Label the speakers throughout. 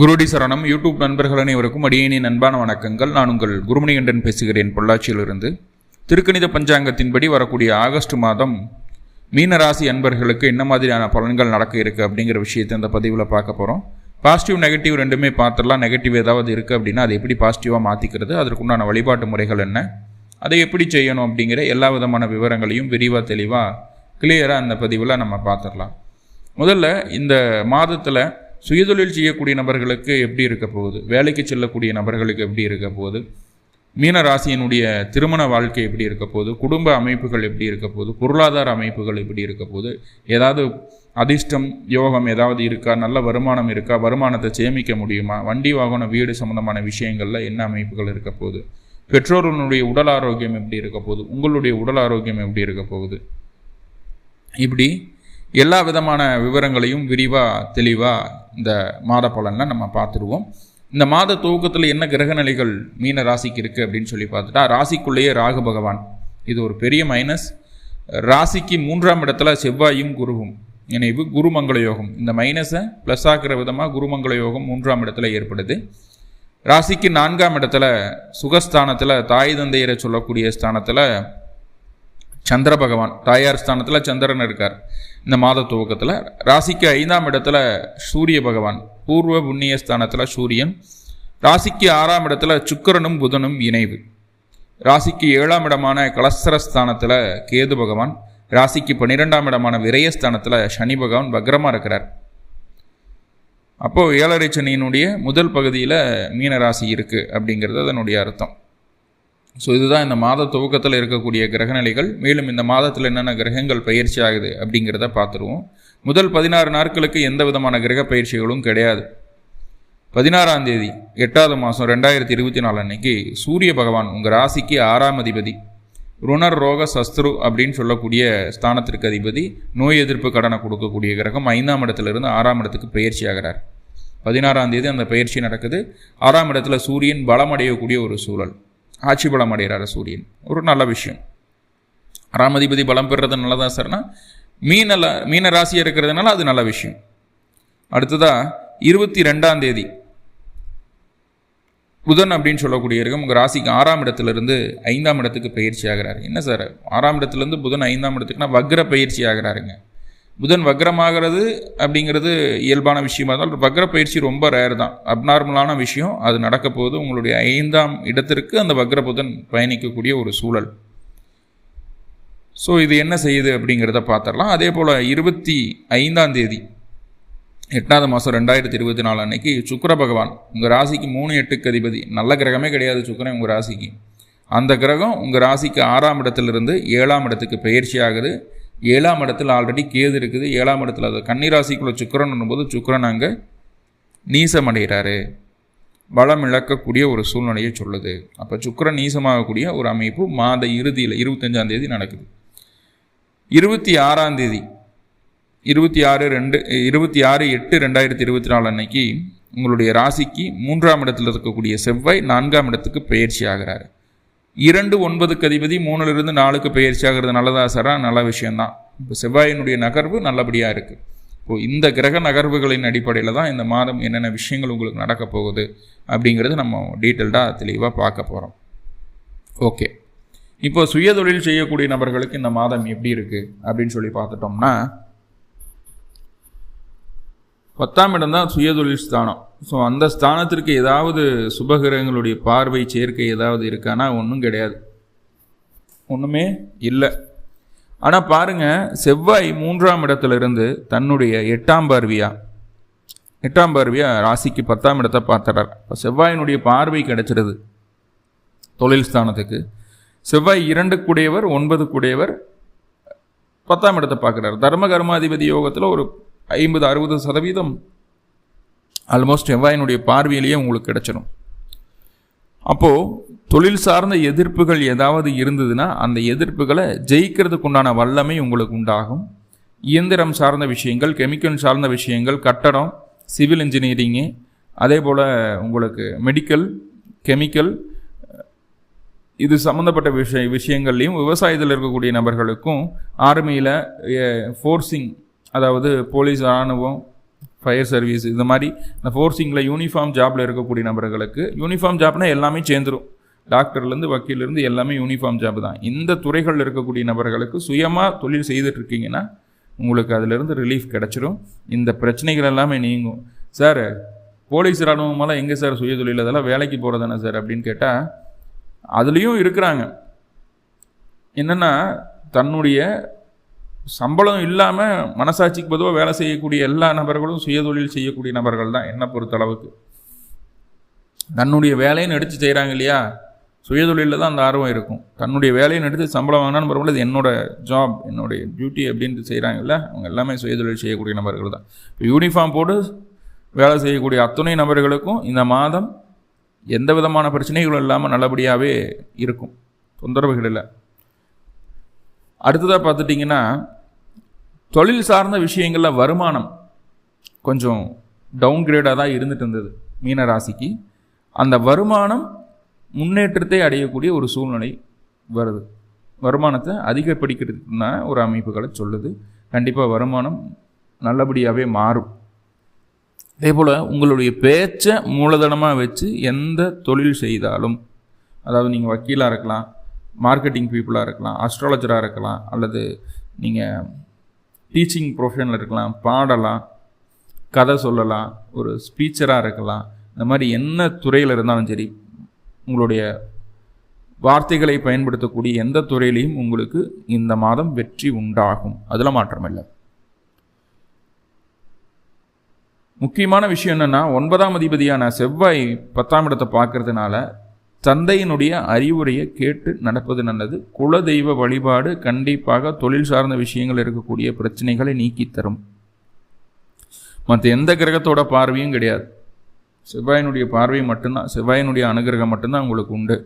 Speaker 1: குருடி சரணம். யூடியூப் நண்பர்கள் அனைவருக்கும் அடியேனின் அன்பான வணக்கங்கள். நான் உங்கள் குருமணிகண்டன் பேசுகிறேன் பொள்ளாச்சியிலிருந்து. திருக்கணித பஞ்சாங்கத்தின்படி வரக்கூடிய ஆகஸ்ட் மாதம் மீனராசி அன்பர்களுக்கு என்ன மாதிரியான பலன்கள் நடக்க இருக்குது அப்படிங்கிற விஷயத்தை இந்த பதிவில் பார்க்க போகிறோம் பாசிட்டிவ் நெகட்டிவ் ரெண்டுமே பார்த்துடலாம். நெகட்டிவ் ஏதாவது இருக்குது அப்படின்னா அதை எப்படி பாசிட்டிவாக மாற்றிக்கிறது அதற்குண்டான வழிபாட்டு முறைகள் என்ன? அதை எப்படி செய்யணும் அப்படிங்கிற எல்லா விதமான விவரங்களையும் விரிவாக தெளிவாக கிளியராக அந்த பதிவில் நம்ம பார்த்துடலாம். முதல்ல இந்த மாதத்தில் சுயதொழில் செய்யக்கூடிய நபர்களுக்கு எப்படி இருக்க போகுது? வேலைக்கு செல்லக்கூடிய நபர்களுக்கு எப்படி இருக்க போகுது? மீன ராசியினுடைய திருமண வாழ்க்கை எப்படி இருக்க போகுது? குடும்ப அமைப்புகள் எப்படி இருக்க போகுது? பொருளாதார அமைப்புகள் எப்படி இருக்க போகுது? ஏதாவது அதிர்ஷ்டம் யோகம் ஏதாவது இருக்கா? நல்ல வருமானம் இருக்கா? வருமானத்தை சேமிக்க முடியுமா? வண்டி வாகனம் வீடு சம்மந்தமான விஷயங்களில் என்ன அமைப்புகள் இருக்க போகுது? பெற்றோர்களுடைய உடல் ஆரோக்கியம் எப்படி இருக்க போகுது? உங்களுடைய உடல் ஆரோக்கியம் எப்படி இருக்க போகுது? இப்படி எல்லா விதமான விவரங்களையும் விரிவாக தெளிவாக இந்த மாத பலனில் நம்ம பார்த்துருவோம். இந்த மாத துவக்கத்தில் என்ன கிரகநிலைகள் மீன ராசிக்கு இருக்குது அப்படின்னு சொல்லி பார்த்துட்டா ராசிக்குள்ளேயே ராகு பகவான். இது ஒரு பெரிய மைனஸ் ராசிக்கு மூன்றாம் இடத்துல செவ்வாயும் குருவும் நினைவு குருமங்கள யோகம். இந்த மைனஸை ப்ளஸ் ஆகிற விதமாக குருமங்கள யோகம் மூன்றாம் இடத்துல ஏற்படுது. ராசிக்கு நான்காம் இடத்துல சுகஸ்தானத்தில் தாய் தந்தையரை சொல்லக்கூடிய ஸ்தானத்தில் சந்திர பகவான் தாயார் ஸ்தானத்தில் சந்திரன் இருக்கார். இந்த மாத துவக்கத்தில் ராசிக்கு ஐந்தாம் இடத்துல சூரிய பகவான் பூர்வ புண்ணிய ஸ்தானத்தில் சூரியன் ராசிக்கு ஆறாம் இடத்துல சுக்கரனும் புதனும் இணைவு. ராசிக்கு ஏழாம் இடமான கலஸ்தரஸ்தானத்தில் கேது பகவான் ராசிக்கு பன்னிரெண்டாம் இடமான விரயஸ்தானத்தில் சனி பகவான் பக்ரமாக இருக்கிறார். அப்போது ஏழரை சனியினுடைய முதல் பகுதியில் மீன ராசி இருக்குது அப்படிங்கிறது அதனுடைய அர்த்தம். ஸோ இதுதான் இந்த மாத துவக்கத்தில் இருக்கக்கூடிய கிரகநிலைகள். மேலும் இந்த மாதத்தில் என்னென்ன கிரகங்கள் பயிற்சி ஆகுது அப்படிங்கிறத பார்த்துருவோம். முதல் பதினாறு நாட்களுக்கு எந்த விதமான கிரக பயிற்சிகளும் கிடையாது. பதினாறாம் தேதி எட்டாவது மாதம் ரெண்டாயிரத்தி இருபத்தி நாலு அன்னைக்கு சூரிய பகவான் உங்கள் ராசிக்கு ஆறாம் அதிபதி. ருணர் ரோக சஸ்திரு அப்படின்னு சொல்லக்கூடிய ஸ்தானத்திற்கு அதிபதி. நோய் எதிர்ப்பு கடனை கொடுக்கக்கூடிய கிரகம் ஐந்தாம் இடத்துலேருந்து ஆறாம் இடத்துக்கு பயிற்சி ஆகிறார். பதினாறாம் தேதி அந்த பயிற்சி நடக்குது. ஆறாம் இடத்துல சூரியன் பலமடையக்கூடிய ஒரு சூழல். ஆட்சி பலம் அடைகிறார் சூரியன். ஒரு நல்ல விஷயம். ஆறாம் அதிபதி பலம் பெறுறது நல்லதா சார்னா மீனல மீன ராசியாக இருக்கிறதுனால அது நல்ல விஷயம். அடுத்ததாக இருபத்தி ரெண்டாம் தேதி. புதன் அப்படின்னு சொல்லக்கூடிய இருக்கும் உங்கள் ராசிக்கு ஆறாம் இடத்துலேருந்து ஐந்தாம் இடத்துக்கு பயிற்சி ஆகிறாரு. என்ன சார் ஆறாம் இடத்துலேருந்து புதன் ஐந்தாம் இடத்துக்குனா வக்ர பயிற்சி ஆகிறாருங்க. புதன் வக்ரமாகிறது அப்படிங்கிறது இயல்பான விஷயமா இருந்தாலும் வக்ர பயிற்சி ரொம்ப ரேர் தான். அப்நார்மலான விஷயம். அது நடக்க போது உங்களுடைய ஐந்தாம் இடத்திற்கு அந்த வக்ர புதன் பயணிக்கக்கூடிய ஒரு சூழல். ஸோ இது என்ன செய்யுது அப்படிங்கிறத பார்த்துடலாம். அதே போல் இருபத்தி ஐந்தாம் தேதி எட்டாவது மாதம் ரெண்டாயிரத்தி இருபத்தி நாலு அன்னைக்கு சுக்கர பகவான் உங்கள் ராசிக்கு மூணு எட்டுக்கு அதிபதி. நல்ல கிரகமே கிடையாது சுக்கரன் உங்கள் ராசிக்கு. அந்த கிரகம் உங்கள் ராசிக்கு ஆறாம் இடத்துலேருந்து ஏழாம் இடத்துக்கு பயிற்சி ஆகுது. ஏழாம் இடத்துல ஆல்ரெடி கேது இருக்குது. ஏழாம் இடத்துல அது கன்னிராசிக்குள்ளே சுக்கரன் போது சுக்கரன் அங்கே நீசமடைகிறாரு. வளம் இழக்கக்கூடிய ஒரு சூழ்நிலையை சொல்லுது. அப்போ சுக்கரன் நீசமாகக்கூடிய ஒரு அமைப்பு மாத இறுதியில் இருபத்தஞ்சாம் தேதி நடக்குது. இருபத்தி ஆறாம் தேதி இருபத்தி ஆறு ரெண்டு இருபத்தி ஆறு எட்டு ரெண்டாயிரத்தி இருபத்தி நாலு அன்னைக்கு உங்களுடைய ராசிக்கு மூன்றாம் இடத்தில் இருக்கக்கூடிய செவ்வாய் நான்காம் இடத்துக்கு பயிற்சி ஆகிறாரு. இரண்டு ஒன்பதுக்கு அதிபதி மூணுலேருந்து நாலுக்கு பயிற்சி ஆகிறது நல்லதா சாரா? நல்ல விஷயம்தான். இப்போ செவ்வாயினுடைய நகர்வு நல்லபடியாக இருக்குது இப்போது இந்த கிரக நகர்வுகளின் அடிப்படையில் தான் இந்த மாதம் என்னென்ன விஷயங்கள் உங்களுக்கு நடக்க போகுது அப்படிங்கிறது நம்ம டீட்டெயில்டாக தெளிவாக பார்க்க போகிறோம் ஓகே. இப்போ சுயதொழில் செய்யக்கூடிய நபர்களுக்கு இந்த மாதம் எப்படி இருக்குது அப்படின்னு சொல்லி பார்த்துட்டோம்னா பத்தாம் இடம் தான் சுயதொழில் ஸ்தானம். ஸோ அந்த ஸ்தானத்திற்கு ஏதாவது சுபகிரகங்களுடைய பார்வை சேர்க்கை ஏதாவது இருக்கானா? ஒன்றும் கிடையாது. ஒன்றுமே இல்லை. ஆனால் பாருங்கள் செவ்வாய் மூன்றாம் இடத்துலேருந்து தன்னுடைய எட்டாம் பார்வையா? எட்டாம் பார்வையா? ராசிக்கு பத்தாம் இடத்தை பார்த்துறார் இப்போ செவ்வாயினுடைய பார்வை கிடைச்சிருது. தொழில் ஸ்தானத்துக்கு. செவ்வாய் இரண்டு கூடையவர் ஒன்பது கூடையவர் பத்தாம் இடத்தை பார்க்குறாரு. தர்ம கர்மாதிபதி யோகத்தில் ஒரு ஐம்பது அறுபது சதவீதம் ஆல்மோஸ்ட் செவ்வாயினுடைய பார்வையிலேயே உங்களுக்கு கிடச்சிடும் அப்போது தொழில் சார்ந்த எதிர்ப்புகள் ஏதாவது இருந்ததுன்னா அந்த எதிர்ப்புகளை ஜெயிக்கிறதுக்கு உண்டான வல்லமை உங்களுக்கு உண்டாகும். இயந்திரம் சார்ந்த விஷயங்கள் கெமிக்கல் சார்ந்த விஷயங்கள் கட்டடம் சிவில் இன்ஜினியரிங்கு அதே போல் உங்களுக்கு மெடிக்கல் கெமிக்கல் இது சம்மந்தப்பட்ட விஷய விஷயங்கள்லையும் விவசாயத்தில் இருக்கக்கூடிய நபர்களுக்கும் ஆர்மியில் ஃபோர்ஸிங் அதாவது போலீஸ் இராணுவம் ஃபயர் சர்வீஸ் இந்த மாதிரி இந்த ஃபோர்ஸிங்கில் யூனிஃபார்ம் ஜாப்பில் இருக்கக்கூடிய நபர்களுக்கு யூனிஃபார்ம் ஜாப்னால் எல்லாமே சேர்ந்துரும். டாக்டர்லேருந்து வக்கீலேருந்து எல்லாமே யூனிஃபார்ம் ஜாப் தான். இந்த துறைகளில் இருக்கக்கூடிய நபர்களுக்கு சுயமாக தொழில் செய்துட்ருக்கீங்கன்னா உங்களுக்கு அதிலிருந்து ரிலீஃப் கிடச்சிரும். இந்த பிரச்சனைகள் எல்லாமே நீங்கும். சார் போலீஸ் இராணுவமெல்லாம் எங்கே சார் சுய தொழில்? அதெல்லாம் வேலைக்கு போகிறதானே சார் அப்படின்னு கேட்டால் அதுலேயும் இருக்கிறாங்க. என்னென்னா தன்னுடைய சம்பளம் இல்லாமல் மனசாட்சிக்கு பொதுவாக வேலை செய்யக்கூடிய எல்லா நபர்களும் சுயதொழில் செய்யக்கூடிய நபர்கள் தான் என்னை பொறுத்தளவுக்கு. தன்னுடைய வேலைன்னு எடுத்து செய்கிறாங்க இல்லையா? சுயதொழிலில் தான் அந்த ஆர்வம் இருக்கும். தன்னுடைய வேலையை எடுத்து சம்பளம் வாங்கினான்னு பரவாயில்ல இது என்னோட ஜாப் என்னுடைய டியூட்டி அப்படின்ட்டு செய்கிறாங்கல்ல அவங்க எல்லாமே சுயதொழில் செய்யக்கூடிய நபர்கள் தான். இப்போ யூனிஃபார்ம் போட்டு வேலை செய்யக்கூடிய அத்துணை நபர்களுக்கும் இந்த மாதம் எந்த விதமான பிரச்சனைகளும் இல்லாமல் நல்லபடியாகவே இருக்கும். தொந்தரவுகள் இல்லை. அடுத்ததாக பார்த்துட்டிங்கன்னா தொழில் சார்ந்த விஷயங்களில் வருமானம் கொஞ்சம் டவுன் கிரேடாக தான் இருந்துட்டு இருந்தது மீன ராசிக்கு. அந்த வருமானம் முன்னேற்றத்தை அடையக்கூடிய ஒரு சூழ்நிலை வருது. வருமானத்தை அதிகப்படுக்கிறதுக்குன்னா ஒரு அமைப்புகளை சொல்லுது. கண்டிப்பாக வருமானம் நல்லபடியாகவே மாறும். அதே போல் உங்களுடைய பேச்சை மூலதனமாக வச்சு எந்த தொழில் செய்தாலும் அதாவது நீங்கள் வக்கீலாக இருக்கலாம் மார்க்கெட்டிங் பீப்புளாக இருக்கலாம் அஸ்ட்ராலஜராக இருக்கலாம் அல்லது நீங்கள் டீச்சிங் ப்ரொஃபஷனில் இருக்கலாம் பாடலாம் கதை சொல்லலாம் ஒரு ஸ்பீச்சராக இருக்கலாம் இந்த மாதிரி என்ன துறையில் இருந்தாலும் சரி உங்களுடைய வார்த்தைகளை பயன்படுத்தக்கூடிய எந்த துறையிலையும் உங்களுக்கு இந்த மாதம் வெற்றி உண்டாகும். அதில் மாற்றமில்லை முக்கியமான விஷயம் என்னென்னா ஒன்பதாம் அதிபதியான செவ்வாய் பத்தாம் இடத்தை பார்க்கறதுனால தந்தையினுடைய அறிவுரையை கேட்டு நடப்பது நல்லது. குல தெய்வ வழிபாடு கண்டிப்பாக தொழில் சார்ந்த விஷயங்கள் இருக்கக்கூடிய பிரச்சனைகளை நீக்கி தரும் மற்ற எந்த கிரகத்தோட பார்வையும் கிடையாது. செவ்வாயினுடைய பார்வை மட்டும்தான் செவ்வாயினுடைய அனுகிரகம் மட்டும்தான் உங்களுக்கு உண்டு.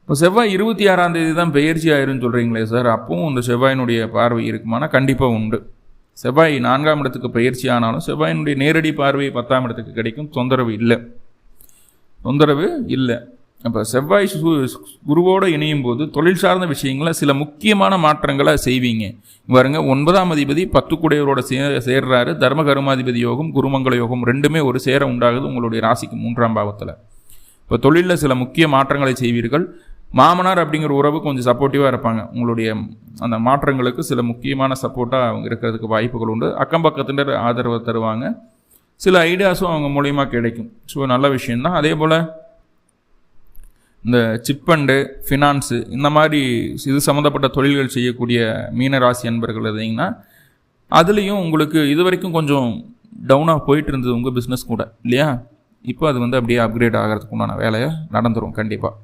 Speaker 1: இப்போ செவ்வாய் இருபத்தி ஆறாம் தேதி தான் பெயர்ச்சி ஆயிருன்னு சொல்கிறீங்களே சார் அப்பவும் இந்த செவ்வாயினுடைய பார்வை இருக்குமானா? கண்டிப்பாக உண்டு. செவ்வாய் நான்காம் இடத்துக்கு பயிற்சி ஆனாலும் செவ்வாயினுடைய நேரடி பார்வை பத்தாம் இடத்துக்கு கிடைக்கும். தொந்தரவு இல்லை. தொந்தரவு இல்லை. அப்போ செவ்வாய் குருவோடு இணையும் போது தொழில் சார்ந்த விஷயங்களில் சில முக்கியமான மாற்றங்களை செய்வீங்க. பாருங்க ஒன்பதாம் அதிபதி பத்து குடையவரோட சே சேர்றாரு. தர்ம கருமாதிபதி யோகம் குருமங்கள யோகம் ரெண்டுமே ஒரு சேர உண்டாகுது உங்களுடைய ராசிக்கு மூன்றாம் பாவத்தில். இப்போ தொழிலில் சில முக்கிய மாற்றங்களை செய்வீர்கள். மாமனார் அப்படிங்கிற உறவு கொஞ்சம் சப்போர்ட்டிவாக இருப்பாங்க. உங்களுடைய அந்த மாற்றங்களுக்கு சில முக்கியமான சப்போர்ட்டாக அவங்க இருக்கிறதுக்கு வாய்ப்புகள் உண்டு. அக்கம் பக்கத்தினர் ஆதரவை தருவாங்க. சில ஐடியாஸும் அவங்க மூலியமாக கிடைக்கும். ஸோ நல்ல விஷயந்தான் அதே போல் இந்த சிப் அண்டு ஃபினான்ஸு இந்த மாதிரி இது சம்மந்தப்பட்ட தொழில்கள் செய்யக்கூடிய மீனராசி அன்பர்கள் இருந்தீங்கன்னா அதுலேயும் உங்களுக்கு இது வரைக்கும் கொஞ்சம் டவுனாக போயிட்டு இருந்தது உங்கள் பிஸ்னஸ் கூட இல்லையா? இப்போ அது வந்து அப்படியே அப்கிரேட் ஆகிறதுக்கு உண்டான வேலையை நடந்துடும் கண்டிப்பாக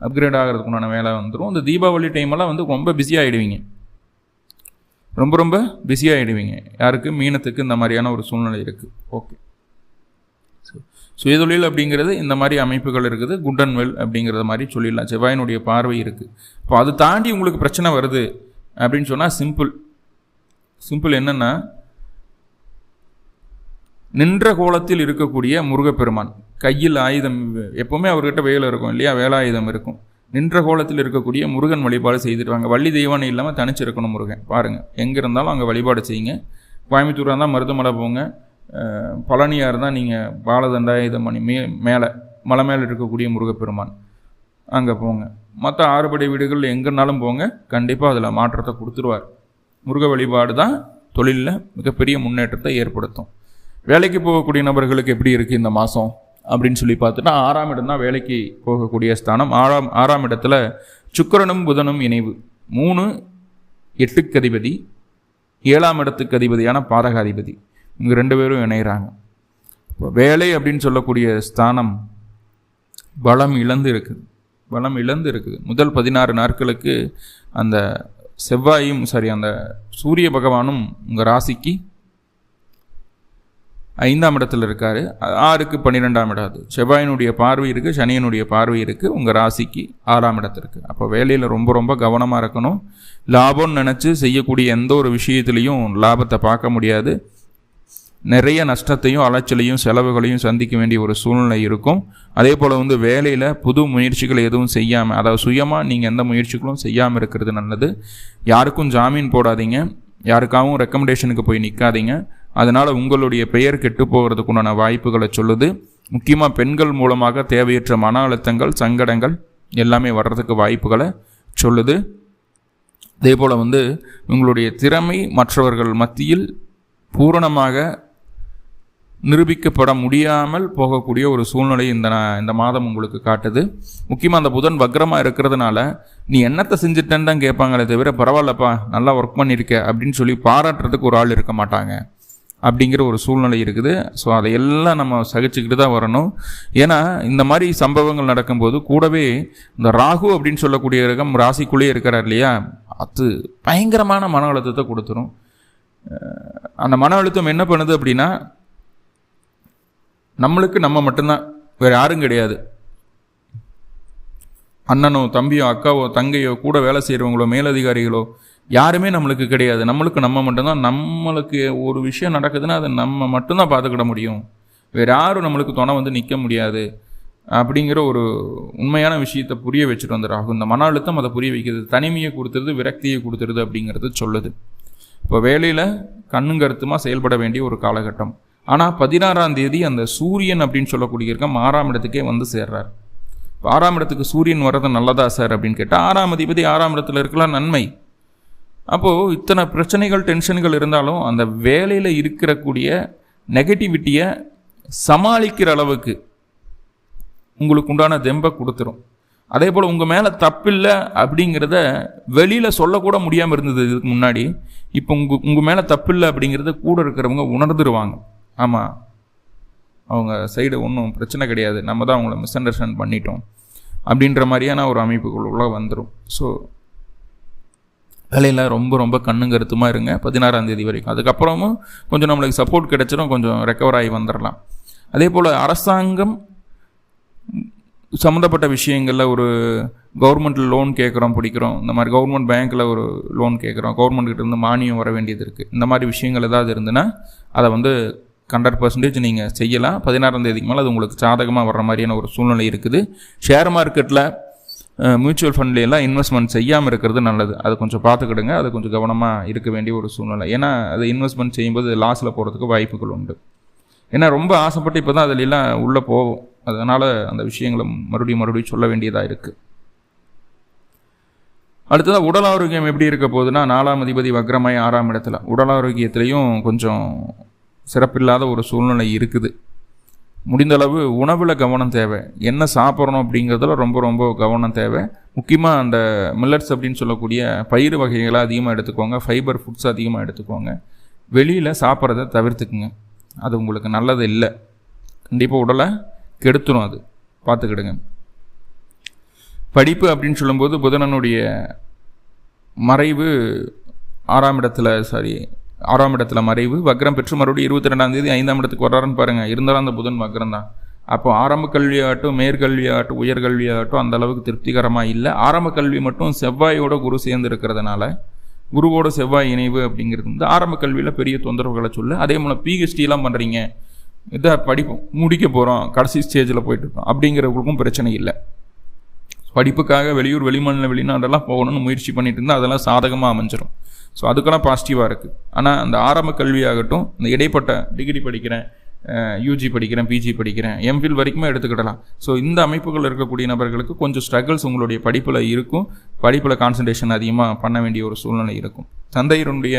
Speaker 1: அப்கிரேட் ஆகிறதுக்கு உண்டான வேலை வந்துடும் இந்த தீபாவளி டைமெல்லாம் வந்து ரொம்ப பிஸியாகிடுவீங்க ரொம்ப ரொம்ப பிஸியாகிடுவீங்க யாருக்கு? மீனத்துக்கு இந்த மாதிரியான ஒரு சூழ்நிலை இருக்குது ஓகே சுயதொழில் அப்படிங்கிறது இந்த மாதிரி அமைப்புகள் இருக்குது குட் அண்ட் வெல் அப்படிங்கிறத மாதிரி சொல்லிடலாம். செவ்வாயினுடைய பார்வை இருக்குது இப்போ அது தாண்டி உங்களுக்கு பிரச்சனை வருது அப்படின்னு சொன்னால் சிம்பிள் சிம்பிள் என்னென்னா நின்ற கோலத்தில் இருக்கக்கூடிய முருகப்பெருமான் கையில் ஆயுதம் எப்போவுமே அவர்கிட்ட வேலை இருக்கும் இல்லையா? வேலாயுதம் இருக்கும். நின்ற கோலத்தில் இருக்கக்கூடிய முருகன் வழிபாடு செய்துருவாங்க வள்ளி தெய்வானை இல்லாமல் தனிச்சிருக்கணும் முருகன். பாருங்கள் எங்கே இருந்தாலும் அங்கே வழிபாடு செய்யுங்க. கோயம்புத்தூராக இருந்தால் மருதமலை போங்க. பழனியார் தான் நீங்கள் பாலதண்டாயுதமணி மே மேலே மலை மேலே இருக்கக்கூடிய முருகப்பெருமான். அங்கே போங்க. மற்ற ஆறுபடை வீடுகள் எங்கேனாலும் போங்க. கண்டிப்பாக அதில் மாற்றத்தை கொடுத்துருவார். முருக வழிபாடு தான் தொழிலில் மிகப்பெரிய முன்னேற்றத்தை ஏற்படுத்தும். வேலைக்கு போகக்கூடிய நபர்களுக்கு எப்படி இருக்குது இந்த மாதம் அப்படின்னு சொல்லி பார்த்துட்டா ஆறாம் இடம் தான் வேலைக்கு போகக்கூடிய ஸ்தானம். ஆறாம் ஆறாம் இடத்துல சுக்கரனும் புதனும் இணைவு. மூணு எட்டுக்கு அதிபதி ஏழாம் இடத்துக்கு அதிபதியான பாதகாதிபதி. இங்கே ரெண்டு பேரும் இணைகிறாங்க இப்போ வேலை அப்படின்னு சொல்லக்கூடிய ஸ்தானம் பலம் இழந்து இருக்குது பலம் இழந்து இருக்குது முதல் பதினாறு நாட்களுக்கு அந்த செவ்வாயும் சரி அந்த சூரிய பகவானும் உங்கள் ராசிக்கு ஐந்தாம் இடத்துல இருக்கார். ஆறுக்கு பன்னிரெண்டாம் இடம் செவ்வாயினுடைய பார்வை இருக்குது சனியனுடைய பார்வை இருக்குது உங்கள் ராசிக்கு ஆறாம் இடத்திற்கு. அப்போ வேலையில் ரொம்ப ரொம்ப கவனமாக இருக்கணும். லாபம்னு நினச்சி செய்யக்கூடிய எந்த ஒரு விஷயத்துலேயும் லாபத்தை பார்க்க முடியாது. நிறைய நஷ்டத்தையும் அலைச்சலையும் செலவுகளையும் சந்திக்க வேண்டிய ஒரு சூழ்நிலை இருக்கும். அதே போல் வந்து வேலையில் புது முயற்சிகள் எதுவும் செய்யாமல் அதாவது சுயமாக நீங்கள் எந்த முயற்சிகளும் செய்யாமல் இருக்கிறது நல்லது. யாருக்கும் ஜாமீன் போடாதீங்க. யாருக்காகவும் ரெக்கமெண்டேஷனுக்கு போய் நிற்காதீங்க அதனால் உங்களுடைய பெயர் கெட்டு போகிறதுக்குண்டான வாய்ப்புகளை சொல்லுது. முக்கியமாக பெண்கள் மூலமாக தேவையற்ற மன அழுத்தங்கள் சங்கடங்கள் எல்லாமே வர்றதுக்கு வாய்ப்புகளை சொல்லுது. அதே போல் வந்து உங்களுடைய திறமை மற்றவர்கள் மத்தியில் பூரணமாக நிரூபிக்கப்பட முடியாமல் போகக்கூடிய ஒரு சூழ்நிலை இந்த இந்த மாதம் உங்களுக்கு காட்டுது. முக்கியமாக அந்த புதன் வக்ரமாக இருக்கிறதுனால நீ என்னத்தை செஞ்சுட்டேன்னு தான் கேட்பாங்களே தவிர பரவாயில்லப்பா நல்லா ஒர்க் பண்ணியிருக்க அப்படின்னு சொல்லி பாராட்டுறதுக்கு ஒரு ஆள் இருக்க மாட்டாங்க அப்படிங்கிற ஒரு சூழ்நிலை இருக்குது. ஸோ அதையெல்லாம் நம்ம சகிச்சுக்கிட்டு தான் வரணும். ஏன்னா இந்த மாதிரி சம்பவங்கள் நடக்கும்போது கூடவே இந்த ராகு அப்படின்னு சொல்லக்கூடிய ரகம் ராசிக்குள்ளேயே இருக்கிறார் இல்லையா? அது பயங்கரமான மன அழுத்தத்தை கொடுத்துரும். அந்த மன அழுத்தம் என்ன பண்ணுது அப்படின்னா நம்மளுக்கு நம்ம மட்டும்தான். வேறு யாரும் கிடையாது. அண்ணனோ தம்பியோ அக்காவோ தங்கையோ கூட வேலை செய்கிறவங்களோ மேலதிகாரிகளோ யாருமே நம்மளுக்கு கிடையாது. நம்மளுக்கு நம்ம மட்டும்தான். நம்மளுக்கு ஒரு விஷயம் நடக்குதுன்னா அதை நம்ம மட்டும்தான் பார்த்துக்கிட முடியும். வேறு யாரும் நம்மளுக்கு துணை வந்து நிற்க முடியாது. அப்படிங்கிற ஒரு உண்மையான விஷயத்தை புரிய வச்சுட்டு வந்துடும் இந்த மன அழுத்தம் அதை புரிய வைக்கிறது தனிமையை கொடுத்துருது விரக்தியை கொடுத்துருது அப்படிங்கிறது சொல்லுது. இப்போ வேலையில் கண்ணுங்கருத்துமாக செயல்பட வேண்டிய ஒரு காலகட்டம். ஆனால் பதினாறாம் தேதி அந்த சூரியன் அப்படின்னு சொல்லக்கூடிய இருக்க ஆறாம் இடத்துக்கே வந்து சேர்றார். ஆறாம் இடத்துக்கு சூரியன் வர்றது நல்லதா சார் அப்படின்னு கேட்டால் ஆறாம் அதிபதி ஆறாம் இடத்துல இருக்கலாம் நன்மை. அப்போது இத்தனை பிரச்சனைகள் டென்ஷன்கள் இருந்தாலும் அந்த வேலையில் இருக்கிறக்கூடிய நெகட்டிவிட்டியை சமாளிக்கிற அளவுக்கு உங்களுக்கு உண்டான தெம்பை கொடுத்துரும். அதே போல் உங்கள் மேலே தப்பில்லை அப்படிங்கிறத வெளியில் சொல்லக்கூட முடியாமல் இருந்தது இதுக்கு முன்னாடி. இப்போ உங்கள் உங்கள் மேலே தப்பில்லை அப்படிங்கிறத கூட இருக்கிறவங்க உணர்ந்துருவாங்க. ஆமாம் அவங்க சைடு ஒன்றும் பிரச்சனை கிடையாது. நம்ம தான் அவங்கள மிஸ் அண்டர்ஸ்டாண்ட் பண்ணிட்டோம். அப்படின்ற மாதிரியான ஒரு அமைப்புகளுள்ள வந்துடும் ஸோ வேலையில் ரொம்ப ரொம்ப கண்ணும் கருத்துமாக இருங்க. பதினாறாம் தேதி வரைக்கும். அதுக்கப்புறமும் கொஞ்சம் நம்மளுக்கு சப்போர்ட் கிடைச்சிடும் கொஞ்சம் ரெக்கவர் ஆகி வந்துடலாம் அதே போல் அரசாங்கம் சம்மந்தப்பட்ட விஷயங்களில் ஒரு கவர்மெண்ட்டில் லோன் கேட்குறோம் பிடிக்கிறோம். இந்த மாதிரி கவர்மெண்ட் பேங்க்கில் ஒரு லோன் கேட்குறோம் கவர்மெண்ட்கிட்ட இருந்து மானியம் வர வேண்டியது இருக்குது இந்த மாதிரி விஷயங்கள் ஏதாவது இருந்துன்னா அதை வந்து ஹண்ட்ரட் பர்சன்டேஜ் நீங்கள் செய்யலாம். பதினாறாம் தேதிக்கு மேலே அது உங்களுக்கு சாதகமாக வர்ற மாதிரியான ஒரு சூழ்நிலை இருக்குது. ஷேர் மார்க்கெட்டில் மியூச்சுவல் ஃபண்ட்லையெல்லாம் இன்வெஸ்ட்மெண்ட் செய்யாமல் இருக்கிறது நல்லது. அதை கொஞ்சம் பார்த்துக்கிடுங்க. அது கொஞ்சம் கவனமாக இருக்க வேண்டிய ஒரு சூழ்நிலை. ஏன்னா அது இன்வெஸ்ட்மெண்ட் செய்யும்போது லாஸில் போகிறதுக்கு வாய்ப்புகள் உண்டு. ஏன்னா ரொம்ப ஆசைப்பட்டு இப்போ தான் அதிலெல்லாம் உள்ளே போகும் அதனால் அந்த விஷயங்களை மறுபடியும் மறுபடியும் சொல்ல வேண்டியதாக இருக்குது அடுத்ததாக உடல் ஆரோக்கியம் எப்படி இருக்க போகுதுன்னா நாலாம் அதிபதி வக்ரமாய் ஆறாம் இடத்துல. உடல் ஆரோக்கியத்துலேயும் கொஞ்சம் சிறப்பில்லாத ஒரு சூழ்நிலை இருக்குது. முடிந்தளவு உணவில் கவனம் தேவை. என்ன சாப்பிட்றோம் அப்படிங்கிறதுல ரொம்ப ரொம்ப கவனம் தேவை. முக்கியமாக அந்த மில்லட்ஸ் அப்படின்னு சொல்லக்கூடிய பயிர் வகைகளை அதிகமாக எடுத்துக்கோங்க. ஃபைபர் ஃபுட்ஸ் அதிகமாக எடுத்துக்கோங்க. வெளியில் சாப்பிட்றத தவிர்த்துக்குங்க. அது உங்களுக்கு நல்லது இல்லை. கண்டிப்பாக உடலை கெடுத்துரும் அது. பார்த்துக்கிடுங்க. படிப்பு அப்படின்னு சொல்லும்போது புதனனுடைய மறைவு ஆறாம் இடத்துல சாரி ஆறாம் இடத்துல மறைவு. வக்ரம் பெற்று மறுபடியும் இருபத்தி ரெண்டாம் தேதி ஐந்தாம் இடத்துக்கு வர்றாருன்னு பாருங்கள் இருந்தாலும் அந்த புதன் வக்ரம் தான் அப்போ ஆரம்ப கல்வியாகட்டும் மேற்கல்வியாகட்டும் உயர்கல்வியாகட்டும் அந்த அளவுக்கு திருப்திகரமாக இல்லை. ஆரம்ப கல்வி மட்டும் செவ்வாயோட குரு சேர்ந்து இருக்கிறதுனால குருவோட செவ்வாய் இணைவு அப்படிங்கிறது வந்து ஆரம்ப கல்வியில் பெரிய தொந்தரவுகளை சொல்லு. அதே போல் பிஹெச்டிலாம் பண்ணுறீங்க இதை படிப்போம் முடிக்க போகிறோம் கடைசி ஸ்டேஜில் போயிட்டு இருக்கோம். அப்படிங்கிறவங்களுக்கும் பிரச்சனை இல்லை. படிப்புக்காக வெளியூர் வெளிமாநில வெளிநாடெல்லாம் போகணும்னு முயற்சி பண்ணிட்டு இருந்தால் அதெல்லாம் சாதகமாக அமைஞ்சிடும் ஸோ அதுக்கெல்லாம் பாசிட்டிவாக இருக்குது ஆனால் அந்த ஆரம்ப கல்வியாகட்டும் இந்த இடைப்பட்ட டிகிரி படிக்கிறேன் யூஜி படிக்கிறேன் பிஜி படிக்கிறேன் எம்ஃபில் வரைக்குமே எடுத்துக்கிடலாம். ஸோ இந்த அமைப்புகள் இருக்கக்கூடிய நபர்களுக்கு கொஞ்சம் ஸ்ட்ரகிள்ஸ் உங்களுடைய படிப்பில் இருக்கும். படிப்பில் கான்சன்ட்ரேஷன் அதிகமாக பண்ண வேண்டிய ஒரு சூழ்நிலை இருக்கும். தந்தையினுடைய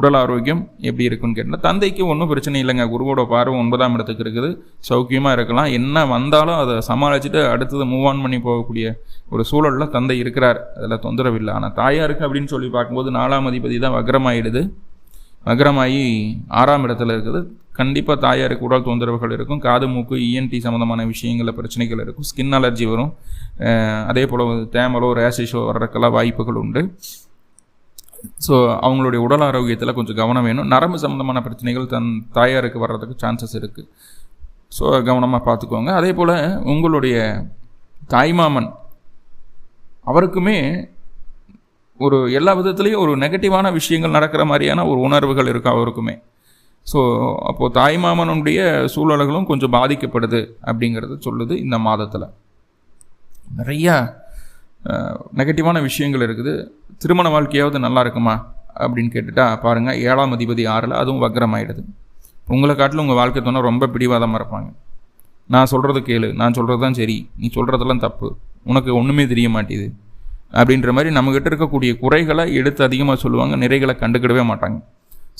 Speaker 1: உடல் ஆரோக்கியம் எப்படி இருக்குன்னு கேட்டால் தந்தைக்கு ஒன்றும் பிரச்சனை இல்லைங்க. குருவோட பார்வை ஒன்பதாம் இடத்துக்கு இருக்குது. சௌக்கியமாக இருக்கலாம். என்ன வந்தாலும் அதை சமாளிச்சுட்டு அடுத்தது மூவ் ஆன் பண்ணி போகக்கூடிய ஒரு சூழலில் தந்தை இருக்கிறார். அதில் தொந்தரவு இல்லை. ஆனால் தாயாருக்கு அப்படின்னு சொல்லி பார்க்கும்போது நாலாம் அதிபதி தான் வக்ரமாயிடுது. வக்ரமாயி ஆறாம் இடத்துல இருக்குது. கண்டிப்பாக தாயாருக்கு உடல் தொந்தரவுகள் இருக்கும். காது மூக்கு இஎன்டி சம்மந்தமான விஷயங்களில் பிரச்சனைகள் இருக்கும். ஸ்கின் அலர்ஜி வரும். அதே போல் தேமலோ ரேஷிஷோ வர்றதுக்கெல்லாம் வாய்ப்புகள் உண்டு. ஸோ அவங்களுடைய உடல் ஆரோக்கியத்தில் கொஞ்சம் கவனம் வேணும். நரம்பு சம்மந்தமான பிரச்சனைகள் தன் தாயாருக்கு வர்றதுக்கு சான்சஸ் இருக்குது ஸோ கவனமாக பார்த்துக்கோங்க. அதே போல் உங்களுடைய தாய்மாமன் அவருக்குமே ஒரு எல்லா விதத்துலேயும் ஒரு நெகட்டிவான விஷயங்கள் நடக்கிற மாதிரியான ஒரு உணர்வுகள் இருக்கும் அவருக்குமே. ஸோ அப்போது தாய்மாமனுடைய சூழல்களும் கொஞ்சம் பாதிக்கப்படுது அப்படிங்கிறத சொல்லுது இந்த மாதத்தில். நிறையா நெகட்டிவான விஷயங்கள் இருக்குது. திருமண வாழ்க்கையாவது நல்லா இருக்குமா? அப்படின்னு கேட்டுட்டா பாருங்கள் ஏழாம் அதிபதி ஆறில் அதுவும் வக்ரமாயிடுது. உங்களை காட்டிலும் உங்கள் வாழ்க்கை துணை ரொம்ப பிடிவாதமாக இருப்பாங்க. நான் சொல்கிறது கேளு நான் சொல்கிறது தான் சரி நீ சொல்கிறதெல்லாம் தப்பு உனக்கு ஒன்றுமே தெரிய மாட்டேது அப்படின்ற மாதிரி நம்மக்கிட்ட இருக்கக்கூடிய குறைகளை எடுத்து அதிகமாக சொல்லுவாங்க நிறைகளை கண்டுக்கிடவே மாட்டாங்க.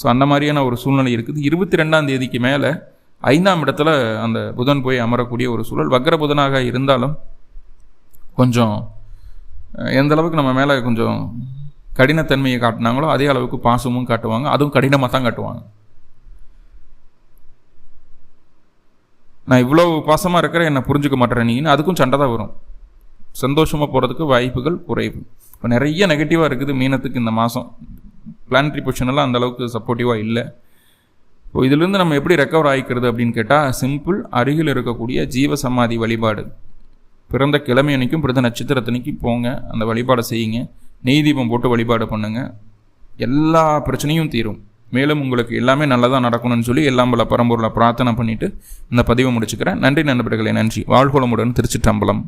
Speaker 1: ஸோ அந்த மாதிரியான ஒரு சூழ்நிலை இருக்குது. இருபத்தி ரெண்டாம் தேதிக்கு மேலே ஐந்தாம் இடத்துல அந்த புதன் போய் அமரக்கூடிய ஒரு சூழல். வக்ர புதனாக இருந்தாலும் கொஞ்சம் எந்த அளவுக்கு நம்ம மேலே கொஞ்சம் கடினத்தன்மையை காட்டினாங்களோ அதே அளவுக்கு பாசமும் காட்டுவாங்க. அதுவும் கடினமாக தான் காட்டுவாங்க. நான் இவ்வளோ பாசமாக இருக்கிற என்னை புரிஞ்சுக்க மாட்டேறேன் நீன்னு அதுக்கும் சண்டை தான் வரும். சந்தோஷமாக போகிறதுக்கு வாய்ப்புகள் குறைவு. இப்போ நிறைய நெகட்டிவாக இருக்குது மீனத்துக்கு இந்த மாதம் பிளானட்ரி பொசிஷனெல்லாம் அந்த அளவுக்கு சப்போர்ட்டிவாக இல்லை. இப்போ இதிலிருந்து நம்ம எப்படி ரெக்கவர் ஆகிக்கிறது அப்படின்னு கேட்டால் சிம்பிள் அருகில் இருக்கக்கூடிய ஜீவ சமாதி வழிபாடு. பிறந்த கிழமை அன்னைக்கும் பிறந்த நட்சத்திரத்தனைக்கும் போங்க அந்த வழிபாடை செய்யுங்க. நெய் தீபம் போட்டு வழிபாடு பண்ணுங்க. எல்லா பிரச்சனையும் தீரும். மேலும் உங்களுக்கு எல்லாமே நல்லதாக நடக்கணும்னு சொல்லி எல்லாம் பல பரம்பொருளை பிரார்த்தனை பண்ணிவிட்டு இந்த பதிவை முடிச்சுக்கிறேன். நன்றி நண்பர்களே நன்றி. வாழ்கோளமுடன் திருச்சிற்றம்பலம்.